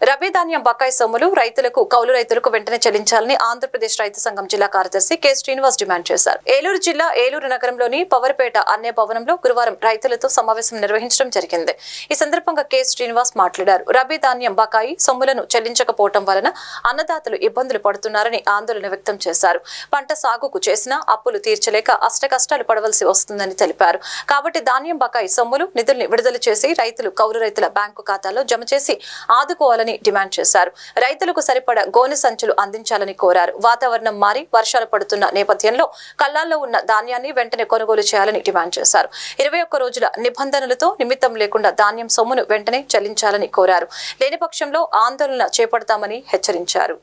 రబీ ధాన్యం బకాయి సొమ్ములు రైతులకు కౌలు రైతులకు వెంటనే చెల్లించాలని ఆంధ్రప్రదేశ్ రైతు సంఘం జిల్లా కార్యదర్శి కె శ్రీనివాస్ డిమాండ్ చేశారు. ఏలూరు జిల్లా ఏలూరు నగరంలోని పవర్పేట అన్నే భవనంలో గురువారం రైతులతో సమావేశం నిర్వహించడం జరిగింది. ఈ సందర్భంగా కె శ్రీనివాస్ మాట్లాడారు. రబీ ధాన్యం బకాయి సొమ్ములను చెల్లించకపోవడం వలన అన్నదాతలు ఇబ్బందులు పడుతున్నారని ఆందోళన వ్యక్తం చేశారు. పంట సాగుకు చేసిన అప్పులు తీర్చలేక అష్టకష్టాలు పడవలసి వస్తుందని తెలిపారు. కాబట్టి ధాన్యం బకాయి సొమ్ములు నిధుల్ని విడుదల చేసి రైతులు కౌలు రైతుల బ్యాంకు ఖాతాలో జమ చేసి ఆదుకోవాలని డిమాండ్ చేశారు. రైతులకు సరిపడ గోనె సంచులు అందించాలని కోరారు. వాతావరణం మారి వర్షాలు పడుతున్న నేపథ్యంలో కల్లాల్లో ఉన్న ధాన్యాన్ని వెంటనే కొనుగోలు చేయాలని డిమాండ్ చేశారు. ఇరవై ఒక్క రోజుల నిబంధనలతో నిమిత్తం లేకుండా ధాన్యం సొమ్మును వెంటనే చెల్లించాలని కోరారు. లేని పక్షంలో ఆందోళన చేపడతామని హెచ్చరించారు.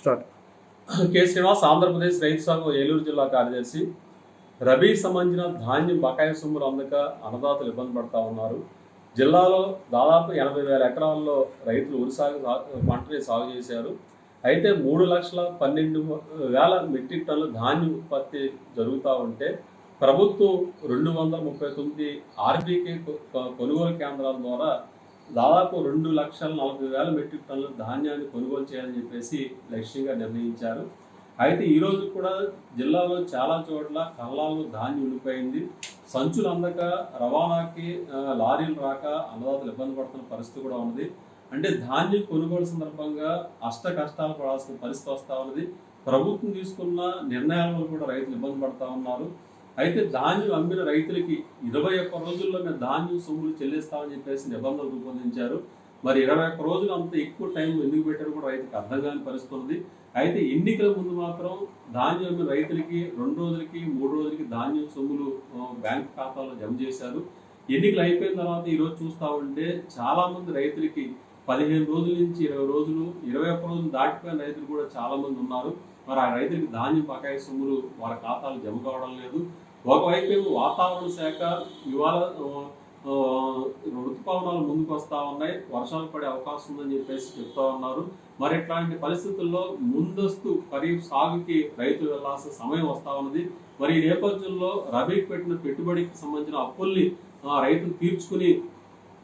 స్టార్ట్. కె. శ్రీనివాస్ ఆంధ్రప్రదేశ్ రైతు సంఘం ఏలూరు జిల్లా కార్యదర్శి. రబీ సంబంధించిన ధాన్యం బకాయి సొమ్ములు అందక అన్నదాతలు ఇబ్బంది పడతా ఉన్నారు. జిల్లాలో దాదాపు ఎనభై వేల ఎకరాల్లో రైతులు వరి సాగు పంటని సాగు చేశారు. అయితే మూడు లక్షల పన్నెండు వేల మెట్రిక్ టన్నుల ధాన్యం ఉత్పత్తి జరుగుతూ ఉంటే ప్రభుత్వం రెండు వందల ముప్పై తొమ్మిది ఆర్బీకే కొనుగోలు కేంద్రాల ద్వారా దాదాపు రెండు లక్షల నలభై వేల మెట్రిక్ టన్నుల ధాన్యాన్ని కొనుగోలు చేయాలని చెప్పేసి లక్ష్యంగా నిర్ణయించారు. అయితే ఈరోజు కూడా జిల్లాలో చాలా చోట్ల కళ్ళాల్లో ధాన్యం ఉండిపోయింది. సంచులు అందక రవాణాకి లారీలు రాక అన్నదాతలు ఇబ్బంది పడుతున్న పరిస్థితి కూడా ఉంది అంటే ధాన్యం కొనుగోలు సందర్భంగా అష్ట కష్టాలు పడాల్సిన పరిస్థితి వస్తూ ఉన్నది. ప్రభుత్వం తీసుకున్న నిర్ణయాల వల్ల కూడా రైతులు ఇబ్బంది పడతా ఉన్నారు. అయితే ధాన్యం అమ్మిన రైతులకి ఇరవై ఒక్క రోజుల్లో మేము ధాన్యం సొమ్ములు చెల్లిస్తామని చెప్పేసి నిబంధనలు రూపొందించారు. మరి ఇరవై ఒక్క రోజులు అంత ఎక్కువ టైం ఎందుకు పెట్టారు కూడా రైతుకి అర్థం కాని పరిస్థితుంది అయితే ఎన్నికల ముందు మాత్రం ధాన్యం అమ్మిన రైతులకి రెండు రోజులకి మూడు రోజులకి ధాన్యం సొమ్ములు బ్యాంక్ ఖాతాలో జమ చేశారు. ఎన్నికలు అయిపోయిన తర్వాత ఈ రోజు చూస్తా ఉంటే చాలామంది రైతులకి పదిహేను రోజుల నుంచి ఇరవై రోజులు ఇరవై ఒక్క రోజులు దాటిపోయిన రైతులు కూడా చాలా మంది ఉన్నారు. మరి ఆ రైతులకి ధాన్యం బకాయి సొమ్ములు వాళ్ళ ఖాతాలు జమ కావడం లేదు. ఒకవైపు వాతావరణ శాఖ ఇవాళ ఋతుపవనాలు ముందుకు వస్తూ ఉన్నాయి. వర్షాలు పడే అవకాశం ఉందని చెప్పేసి చెప్తా ఉన్నారు. మరి ఇట్లాంటి పరిస్థితుల్లో ముందస్తు ఖరీఫ్ సాగుకి రైతులు వెళ్ళాల్సిన సమయం వస్తూ ఉన్నది. మరి ఈ నేపథ్యంలో రబీకి పెట్టిన పెట్టుబడికి సంబంధించిన అప్పుల్ని రైతులు తీర్చుకుని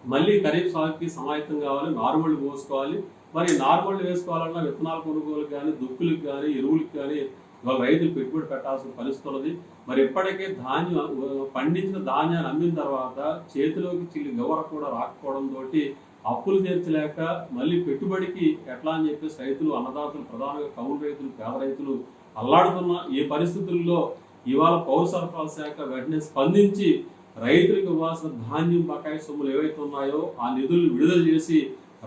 మళ్ళీ ఖరీఫ్ సాగుకి సమాయత్తం కావాలి నార్మల్ పోసుకోవాలి. మరి నార్మల్ వేసుకోవాలన్నా విత్తనాలు కొనుగోలు కానీ దుక్కులకు కానీ ఎరువులకు కానీ ఇవాళ రైతులు పెట్టుబడి పెట్టాల్సిన పరిస్థితి మరి ఇప్పటికే ధాన్యం పండించిన ధాన్యాన్ని అమ్మిన తర్వాత చేతిలోకి చిల్లి గవర కూడా రాకపోవడం తోటి అప్పులు తీర్చలేక మళ్ళీ పెట్టుబడికి ఎట్లా అని చెప్పేసి రైతులు అన్నదాతలు ప్రధానంగా కౌలు రైతులు పేద రైతులు అల్లాడుతున్న ఈ పరిస్థితుల్లో ఇవాళ పౌర సరఫరాల శాఖ వెంటనే స్పందించి రైతులకు ఇవ్వాల్సిన ధాన్యం బకాయి సొమ్ములు ఏవైతే ఉన్నాయో ఆ నిధులు విడుదల చేసి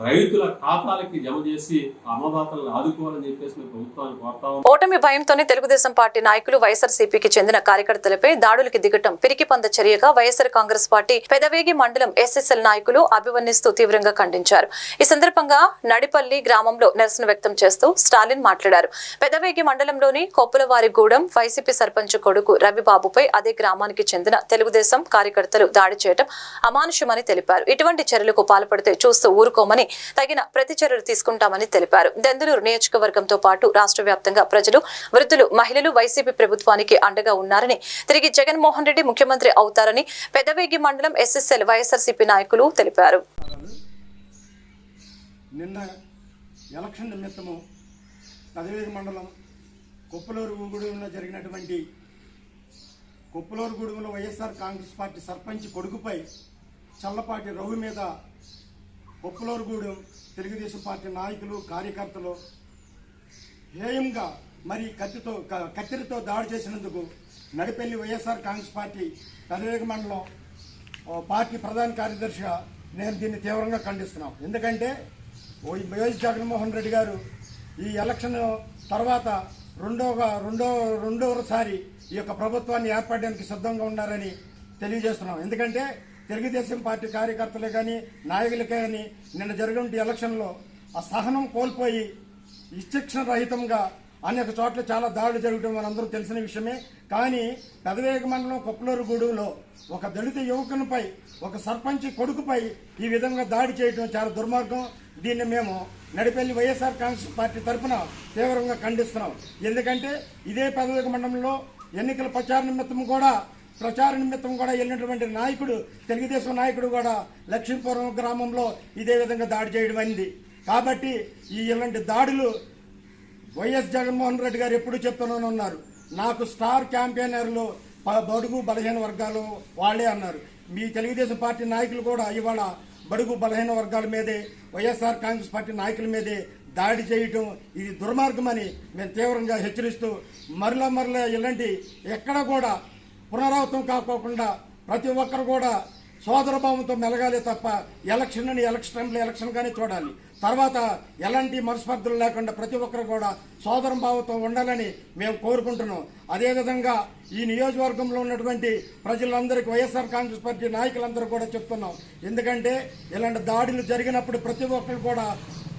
రైతుల ఖాతాలకి జమ చేసి అన్నదాతలను ఆదుకోవాలని చెప్పేసి మేము ప్రభుత్వాన్ని కోరుతా ఓటమి భయంతోనే తెలుగుదేశం పార్టీ నాయకులు వైఎస్ఆర్సీపీకి చెందిన కార్యకర్తలపై దాడులకి దిగటం పిరికిపంద చర్యగా వైఎస్ఆర్ కాంగ్రెస్ పార్టీ పెదవేగి మండలం ఎస్ఎస్ఎల్ నాయకులు అభివర్ణిస్తూ తీవ్రంగా ఖండించారు. ఈ సందర్భంగా నడిపల్లి గ్రామంలో నిరసన వ్యక్తం చేస్తూ స్టాలిన్ మాట్లాడారు. పెదవేగి మండలంలోని కొప్పులవారిగూడెం వైసీపీ సర్పంచ్ కొడుకు రవిబాబుపై అదే గ్రామానికి చెందిన తెలుగుదేశం కార్యకర్తలు దాడి చేయడం అమానుషమని తెలిపారు. ఇటువంటి చర్యలకు పాల్పడితే చూస్తూ ఊరుకోమని తగిన ప్రతి చర్యలు తీసుకుంటామని తెలిపారు. దెందులూరు నియోజకవర్గంతో పాటు రాష్ట్ర వ్యాప్తంగా ప్రజలు వృద్ధులు మహిళలు వైసీపీ ప్రభుత్వానికి అండగా ఉన్నారని తిరిగి జగన్మోహన్ రెడ్డి ముఖ్యమంత్రి అవుతారని పెదవేగి మండలం ఎస్ఎస్ఎల్ వైఎస్ఆర్సీపీ నాయకులు తెలిపారు. నిన్న ఎలక్షన్ నిమిత్తము పదవేది మండలం కొప్పలూరు గూడెంలో జరిగినటువంటి కొప్పలూరు గూడెంలో వైఎస్ఆర్ కాంగ్రెస్ పార్టీ సర్పంచ్ కొడుకుపై చల్లపాటి రవి మీద కొప్పలూరు తెలుగుదేశం పార్టీ నాయకులు కార్యకర్తలు హేయంగా మరి కత్తితో క- కత్తిరితో దాడి చేసినందుకు నడిపెల్లి వైఎస్ఆర్ కాంగ్రెస్ పార్టీ పెదవేగ మండలం పార్టీ ప్రధాన కార్యదర్శిగా నేను దీన్ని తీవ్రంగా ఖండిస్తున్నాం. ఎందుకంటే ఓ ఈ వైఎస్ జగన్మోహన్ రెడ్డి గారు ఈ ఎలక్షన్ తర్వాత రెండో రెండో రెండోసారి ఈ యొక్క ప్రభుత్వాన్ని ఏర్పడడానికి సిద్ధంగా ఉన్నారని తెలియజేస్తున్నాం. ఎందుకంటే తెలుగుదేశం పార్టీ కార్యకర్తలే కానీ నాయకులకే కానీ నిన్న జరిగిన ఎలక్షన్లో ఆ సహనం కోల్పోయి విచక్షణ రహితంగా అనేక చోట్ల చాలా దాడులు జరగడం మనందరూ తెలిసిన విషయమే. కానీ పెదవేగ మండలం కొప్పలూరు ఒక దళిత యువకునిపై ఒక సర్పంచ్ కొడుకుపై ఈ విధంగా దాడి చేయడం చాలా దుర్మార్గం. దీన్ని మేము నడిపెల్లి వైఎస్ఆర్ కాంగ్రెస్ పార్టీ తరఫున తీవ్రంగా ఖండిస్తున్నాం. ఎందుకంటే ఇదే పెదవేగ మండలంలో ఎన్నికల ప్రచార నిమిత్తం కూడా ప్రచార నిమిత్తం కూడా వెళ్ళినటువంటి నాయకుడు తెలుగుదేశం నాయకుడు కూడా లక్ష్మీపురం గ్రామంలో ఇదే విధంగా దాడి చేయడం అయింది. కాబట్టి ఈ ఇలాంటి దాడులు వైఎస్ జగన్మోహన్ రెడ్డి గారు ఎప్పుడు చెప్తున్నాను ఉన్నారు నాకు స్టార్ క్యాంపెయినర్లు బడుగు బలహీన వర్గాలు వాళ్ళే అన్నారు. మీ తెలుగుదేశం పార్టీ నాయకులు కూడా ఇవాళ బడుగు బలహీన వర్గాల మీదే వైఎస్ఆర్ కాంగ్రెస్ పార్టీ నాయకుల మీదే దాడి చేయటం ఇది దుర్మార్గమని మేము తీవ్రంగా హెచ్చరిస్తూ మరలా మరలా ఇలాంటి ఎక్కడ కూడా పునరావృతం కాకోకుండా ప్రతి ఒక్కరు కూడా సోదరభావంతో మెలగాలి తప్ప ఎలక్షన్ అని ఎలక్షన్ టైంలో ఎలక్షన్ గానే చూడాలి. తర్వాత ఎలాంటి మనస్పర్ధలు లేకుండా ప్రతి ఒక్కరు కూడా సోదర భావంతో ఉండాలని మేము కోరుకుంటున్నాం. అదేవిధంగా ఈ నియోజకవర్గంలో ఉన్నటువంటి ప్రజలందరికీ వైఎస్ఆర్ కాంగ్రెస్ పార్టీ నాయకులందరూ కూడా చెప్తున్నాం. ఎందుకంటే ఇలాంటి దాడులు జరిగినప్పుడు ప్రతి ఒక్కరు కూడా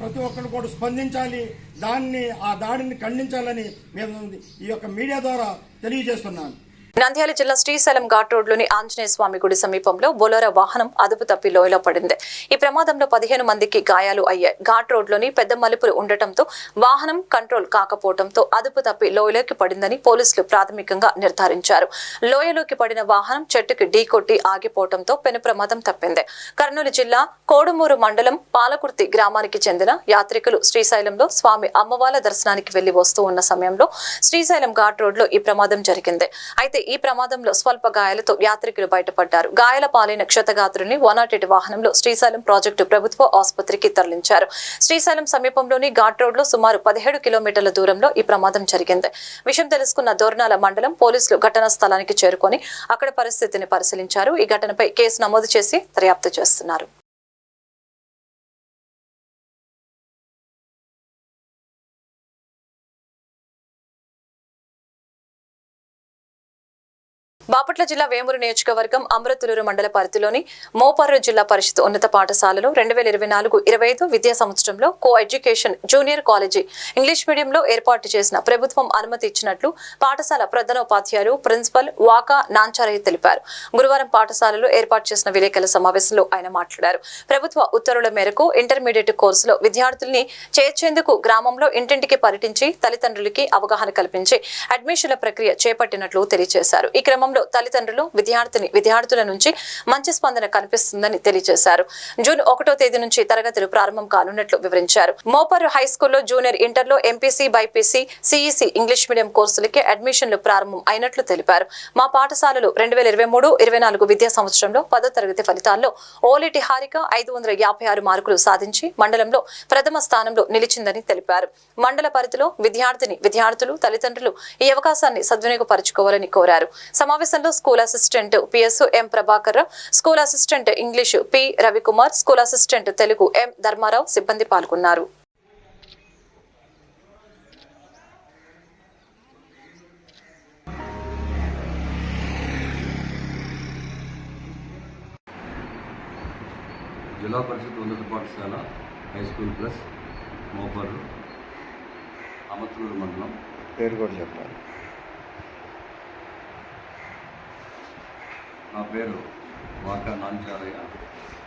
ప్రతి ఒక్కరు కూడా స్పందించాలి. దాన్ని ఆ దాడిని ఖండించాలని మేము ఈ యొక్క మీడియా ద్వారా తెలియజేస్తున్నాను నంద్యాల జిల్లా శ్రీశైలం ఘాట్ రోడ్లోని ఆంజనేయ స్వామి గుడి సమీపంలో బొలోరా వాహనం అదుపు తప్పి లోయలో పడింది. ఈ ప్రమాదంలో పదిహేను మందికి గాయాలు అయ్యాయి. ఘాట్ రోడ్లోని పెద్ద మలుపులు ఉండటంతో వాహనం కంట్రోల్ కాకపోవడంతో అదుపు తప్పి లోయలోకి పడిందని పోలీసులు ప్రాథమికంగా నిర్ధారించారు. లోయలోకి పడిన వాహనం చెట్టుకి ఢీకొట్టి ఆగిపోవడంతో పెను ప్రమాదం తప్పింది. కర్నూలు జిల్లా కోడుమూరు మండలం పాలకుర్తి గ్రామానికి చెందిన యాత్రికులు శ్రీశైలంలో స్వామి అమ్మవార్ల దర్శనానికి వెళ్ళి వస్తూ ఉన్న సమయంలో శ్రీశైలం ఘాట్ రోడ్లో ఈ ప్రమాదం జరిగింది. అయితే ఈ ప్రమాదంలో స్వల్ప గాయాలతో యాత్రికులు బయటపడ్డారు. గాయాల పాలైన క్షతగాత్రుని వన్ నాట్ ఎయిట్ వాహనంలో శ్రీశైలం ప్రాజెక్టు ప్రభుత్వ ఆసుపత్రికి తరలించారు. శ్రీశైలం సమీపంలోని ఘాట్ రోడ్లో సుమారు పదిహేడు కిలోమీటర్ల దూరంలో ఈ ప్రమాదం జరిగింది. విషయం తెలుసుకున్న దోర్నాల మండలం పోలీసులు ఘటనా స్థలానికి చేరుకొని అక్కడ పరిస్థితిని పరిశీలించారు. ఈ ఘటనపై కేసు నమోదు చేసి దర్యాప్తు చేస్తున్నారు. బాపట్ల జిల్లా వేమూరు నియోజకవర్గం అమృతులూరు మండల పరిధిలోని మోపర్రు జిల్లా పరిషత్ ఉన్నత పాఠశాలలో రెండు వేల ఇరవై నాలుగు ఇరవై ఐదు విద్యా సంవత్సరంలో co education junior college English మీడియంలో ఏర్పాటు చేసిన ప్రభుత్వం అనుమతి ఇచ్చినట్లు పాఠశాల ప్రధానోపాధ్యాయులు ప్రిన్సిపల్ వాకా నాంచారయ్య తెలిపారు. గురువారం పాఠశాలలో ఏర్పాటు చేసిన విలేకరుల సమావేశంలో ఆయన మాట్లాడారు. ప్రభుత్వ ఉత్తర్వుల మేరకు ఇంటర్మీడియట్ కోర్సులో విద్యార్థుల్ని చేర్చేందుకు గ్రామంలో ఇంటింటికి పర్యటించి తల్లిదండ్రులకి అవగాహన కల్పించి అడ్మిషన్ల ప్రక్రియ చేపట్టినట్లు తెలియజేశారు. ఈ క్రమంలో తల్లిదండ్రులు విద్యార్థిని విద్యార్థుల నుంచి మంచి స్పందన కనిపిస్తుందని తెలియజేశారు. జూన్ ఒకటో తేదీ నుంచి తరగతులు ప్రారంభం కానున్నట్లు వివరించారు. మోపరు హై స్కూల్లో జూనియర్ ఇంటర్లో MPC BiPC CEC English medium కోర్సులకి అడ్మిషన్లు ప్రారంభం అయినట్లు తెలిపారు. మా పాఠశాలలు రెండు వేల ఇరవై మూడు ఇరవై నాలుగు విద్యా సంవత్సరంలో పదో తరగతి ఫలితాల్లో ఓలేటి హారిక ఐదు వందల యాభై ఆరు మార్కులు సాధించి మండలంలో ప్రథమ స్థానంలో నిలిచిందని తెలిపారు. మండల పరిధిలో విద్యార్థిని విద్యార్థులు తల్లిదండ్రులు ఈ అవకాశాన్ని సద్వినియోగపరచుకోవాలని కోరారు. సమావేశంలో school assistant PS M Prabhakar Rao, school assistant English P Ravikumar school assistant Telugu M Dharmarao సిబ్బంది పాల్గొన్నారు. జిల్లా పరిషత్ ఉన్నత పాఠశాల high school plus Moparru Amarthaluru మండలం. పేరు కూడా చెప్పాలి. నా పేరు వాకా నాంచారయ్య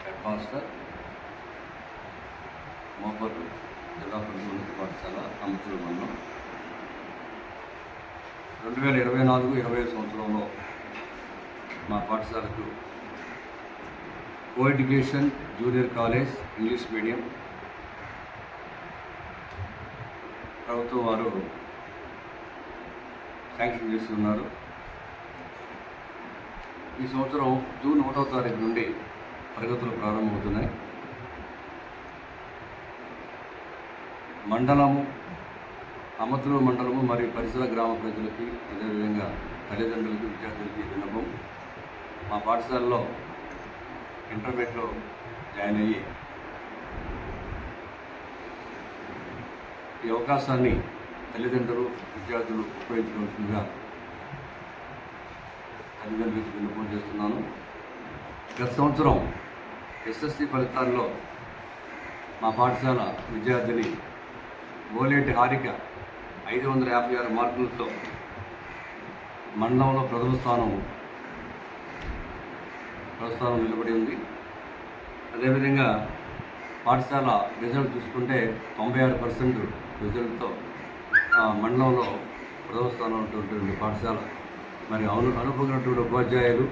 హెడ్ మాస్టర్ మోపర్రు జిల్లా పరిషత్ ఉన్నత పాఠశాల అమర్తలూరు మండలం. రెండు వేల ఇరవై నాలుగు ఇరవై ఐదు సంవత్సరంలో మా పాఠశాలకు coeducation junior college English medium ప్రభుత్వం వారు శాంక్షన్ చేస్తున్నారు. ఈ సంవత్సరం జూన్ ఒకటో తారీఖు నుండి తరగతులు ప్రారంభమవుతున్నాయి. మండలము అమతులు మండలము మరియు పరిసర గ్రామ ప్రజలకి అదేవిధంగా తల్లిదండ్రులకి విద్యార్థులకి విన్నపం. మా పాఠశాలలో ఇంటర్మీడియట్లో జాయిన్ అయ్యి ఈ అవకాశాన్ని తల్లిదండ్రులు విద్యార్థులు ఉపయోగించుకోవాల్సిందిగా తల్లిదండ్రులకు విన్నపం చేస్తున్నాను. గత సంవత్సరం ఎస్ఎస్సి ఫలితాల్లో మా పాఠశాల విద్యార్థిని ఓలేటి హారిక ఐదు వందల యాభై ఆరు మార్కులతో మండలంలో ప్రథమ స్థానం ప్రస్థానం నిలబడి ఉంది. అదేవిధంగా పాఠశాల రిజల్ట్ చూసుకుంటే తొంభై ఆరు పర్సెంట్ రిజల్ట్తో మండలంలో ప్రథమ స్థానం ఉన్నటువంటి పాఠశాల మరి అను అనుభవినటువంటి ఉపాధ్యాయులు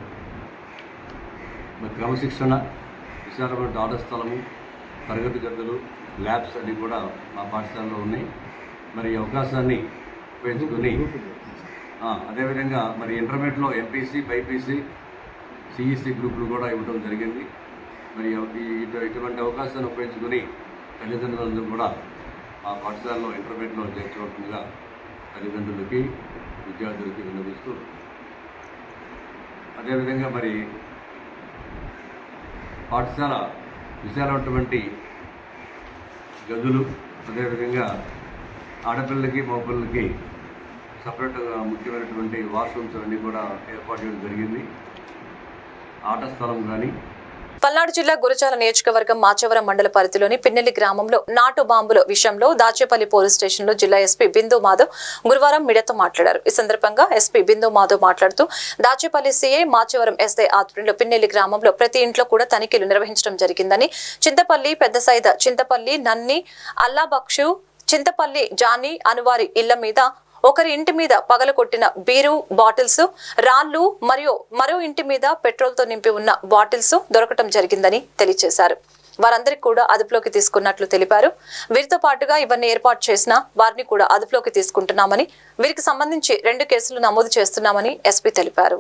మరి క్రమశిక్షణ విశాలమైన ఆట స్థలము తరగతి గదులు ల్యాబ్స్ అన్నీ కూడా మా పాఠశాలలో ఉన్నాయి. మరి ఈ అవకాశాన్ని ఉపయోగించుకొని అదేవిధంగా మరి ఇంటర్మీడియట్లో ఎంపీసీ బైపీసీ సిఈసీ గ్రూపులు కూడా ఇవ్వడం జరిగింది. మరి ఇటు- ఇటువంటి అవకాశాన్ని ఉపయోగించుకొని తల్లిదండ్రులందరూ కూడా ఆ పాఠశాలలో ఇంటర్మీడియట్లో చేర్చవలసిందిగా తల్లిదండ్రులకి విద్యార్థులకి విన్నవిస్తూ అదేవిధంగా మరి పాఠశాల విశాలమైనటువంటి గదులు అదేవిధంగా ఆడపిల్లలకి మగపిల్లలకి సపరేట్గా ముఖ్యమైనటువంటి వాష్రూమ్స్ అన్నీ కూడా ఏర్పాటు చేయడం జరిగింది. ఆట స్థలం కానీ పల్నాడు జిల్లా గురజాల నియోజకవర్గం మాచవరం మండల పరిధిలోని పిన్నెల్లి గ్రామంలో నాటు బాంబుల విషయంలో దాచేపల్లి పోలీస్ స్టేషన్లో జిల్లా ఎస్పీ బిందు మాధవ్ గురువారం మీడియాతో మాట్లాడారు. ఈ సందర్భంగా ఎస్పీ బిందు మాధవ్ మాట్లాడుతూ దాచేపల్లి సీఐ మాచవరం ఎస్ఐ ఆధ్వర్యంలో పిన్నెల్లి గ్రామంలో ప్రతి ఇంట్లో కూడా తనిఖీలు నిర్వహించడం జరిగిందని చింతపల్లి పెద్దసైద చింతపల్లి నన్ని అల్లాబక్షు చింతపల్లి జానీ అనువారి ఇళ్ళ మీద ఒకరి ఇంటి మీద పగలగొట్టిన బీరు బాటిల్స్ రాళ్ళు మరియు మరో ఇంటి మీద పెట్రోల్తో నింపి ఉన్న బాటిల్స్ దొరకటం జరిగిందని తెలియజేశారు వారందరికీ కూడా అదుపులోకి తీసుకున్నట్లు తెలిపారు. వీరితో పాటుగా ఇవన్నీ ఏర్పాటు చేసిన వారిని కూడా అదుపులోకి తీసుకుంటున్నామని వీరికి సంబంధించి రెండు కేసులు నమోదు చేస్తున్నామని ఎస్పీ తెలిపారు.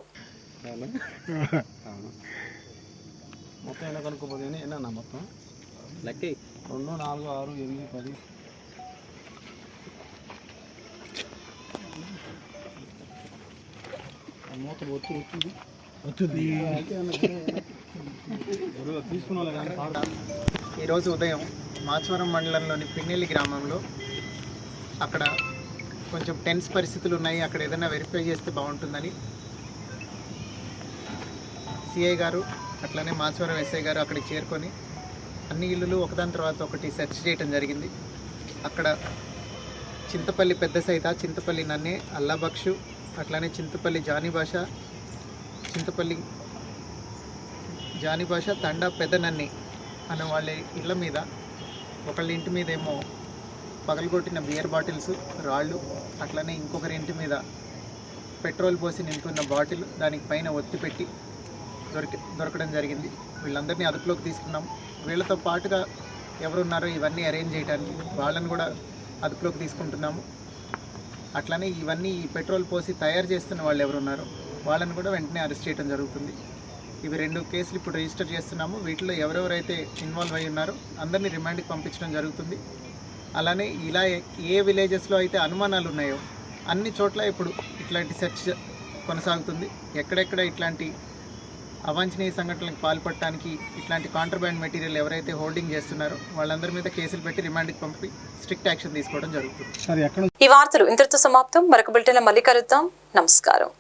మొత్తం ఎన్న కనుక్కోపోతే ఎన్న మొత్తం లెక్క రెండు నాలుగు ఆరు ఎనిమిది పది ఆ ఒత్తి వచ్చింది వచ్చింది. ఈరోజు ఉదయం మాచవరం మండలంలోని పిన్నెల్లి గ్రామంలో అక్కడ కొంచెం టెన్స్ పరిస్థితులు ఉన్నాయి. అక్కడ ఏదైనా వెరిఫై చేస్తే బాగుంటుందని సిఐ గారు అట్లనే మాచవరం ఎస్ఐ గారు అక్కడికి చేరుకొని అన్ని ఇల్లులు ఒకదాని తర్వాత ఒకటి సెర్చ్ చేయడం జరిగింది. అక్కడ చింతపల్లి పెద్ద సైత చింతపల్లి నన్నే అల్లాబక్షు అట్లానే చింతపల్లి జానీ భాష చింతపల్లి జానీ భాష తండా పెదనన్ని అనే వాళ్ళ ఇళ్ళ మీద ఒకళ్ళ ఇంటి మీద ఏమో పగలగొట్టిన బియర్ బాటిల్స్ రాళ్ళు అట్లనే ఇంకొకరి ఇంటి మీద పెట్రోల్ పోసి నింపున్న బాటిల్ దానికి పైన ఒత్తి పెట్టి దొరికి దొరకడం జరిగింది. వీళ్ళందరినీ అదుపులోకి తీసుకున్నాం. వీళ్ళతో పాటుగా ఎవరున్నారో ఇవన్నీ అరేంజ్ చేయడానికి వాళ్ళని కూడా అదుపులోకి తీసుకుంటున్నాము. అట్లనే ఇవన్నీ ఈ పెట్రోల్ పోసి తయారు చేస్తున్న వాళ్ళు ఎవరున్నారు వాళ్ళని కూడా వెంటనే అరెస్ట్ చేయడం జరుగుతుంది. ఇవి రెండు కేసులు ఇప్పుడు రిజిస్టర్ చేస్తున్నాము. వీటిలో ఎవరెవరైతే ఇన్వాల్వ్ అయి ఉన్నారో అందరినీ రిమాండ్కి పంపించడం జరుగుతుంది. అలానే ఇలా ఏ- ఏ విలేజెస్లో అయితే అనుమానాలు ఉన్నాయో అన్ని చోట్ల ఇప్పుడు ఇట్లాంటి సెర్చ్ కొనసాగుతుంది. ఎక్కడెక్కడ ఇట్లాంటి అవాంఛనీయ సంఘటనలకు పాల్పడటానికి ఇట్లాంటి కాంట్రబ్యాండ్ మెటీరియల్ ఎవరైతే హోల్డింగ్ చేస్తున్నారో వాళ్ళందరి మీద కేసులు పెట్టి రిమాండ్కి పంపి స్ట్రిక్ట్ యాక్షన్ తీసుకోవడం జరుగుతుంది. ఈ వార్తలు ఇంతటితో సమాప్తం. మరొక బులెటిన్ మళ్ళీ కలుద్దాం. నమస్కారం.